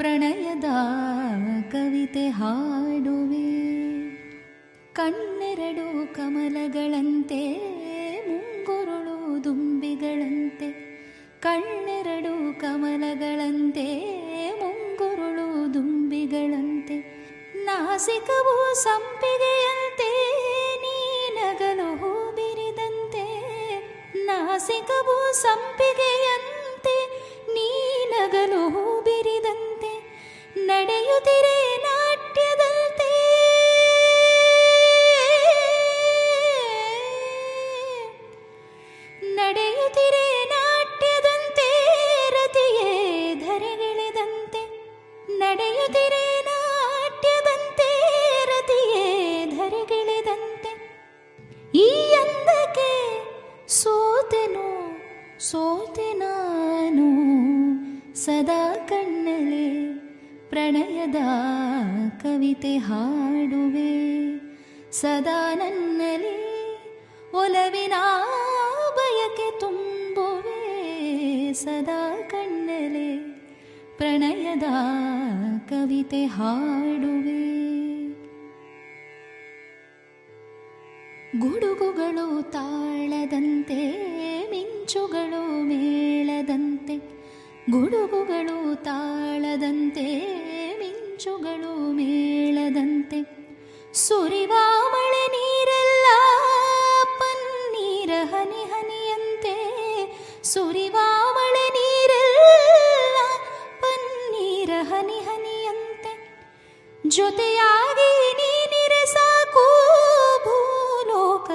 ಪ್ರಣಯದ ಕವಿತೆ ಹಾಡುವೆ. ಕಣ್ಣೆರಡು ಕಮಲಗಳಂತೆ, ಮುಂಗುರುಳು ದುಂಬಿಗಳಂತೆ. ಕಣ್ಣೆರಡು ಕಮಲಗಳಂತೆ, ಮುಂಗುರುಳು ದುಂಬಿಗಳಂತೆ. ನಾಸಿಕವು ಸಂಪಿಗೆಯಂತೆ ನೀನಗಲು ಹೂ ಬಿರಿದಂತೆ. ನಾಸಿಕವು ಸಂಪಿಗೆಯಂತೆ ಸೋತೆ ನಾನು ಸದಾ ಕಣ್ಣಲೆ ಪ್ರಣಯದ ಕವಿತೆ ಹಾಡುವೆ. ಸದಾ ನನ್ನಲ್ಲಿ ಒಲವಿನ ಬಯಕೆ ತುಂಬುವೆ. ಸದಾ ಕಣ್ಣಲೆ ಪ್ರಣಯದ ಕವಿತೆ ಹಾಡುವೆ. ಗುಡುಗುಗಳು ತಾಳದಂತೆ, ಮಿಂಚುಗಳು ಮೇಳದಂತೆ. ಗುಡುಗುಗಳು ತಾಳದಂತೆ, ಮಿಂಚುಗಳು ಮೇಳದಂತೆ. ಸುರಿವ ಮಳೆ ನೀರೆಲ್ಲ ಪನ್ನೀರ ಹನಿ ಹನಿಯಂತೆ. ಸುರಿವ ಮಳೆ ನೀರೆಲ್ಲ ಪನ್ನೀರ ಹನಿ ಹನಿಯಂತೆ. ಜೊತೆಯಾಗಿ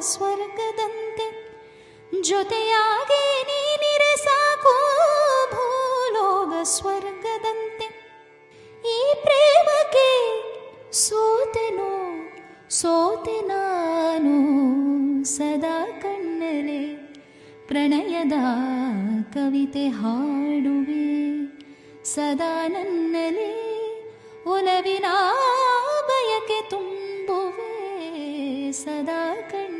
ಸ್ವರ್ಗದಂತೆ ಜೊತೆಯಾಗಿ ನೀನಿರೆ ಸಾಕು ಭೂಲೋಗ ಸ್ವರ್ಗದಂತೆ. ಈ ಪ್ರೇಮಕ್ಕೆ ಸೋತೆನು, ಸೋತೆ ನಾನು ಸದಾ ಕಣ್ಣಲೆ ಪ್ರಣಯದ ಕವಿತೆ ಹಾಡುವೆ. ಸದಾ ನನ್ನಲ್ಲಿ ಒಲವಿನ ಬಯಕೆ ತುಂಬುವೆ. ಸದಾ ಕಣ್ಣಲೆ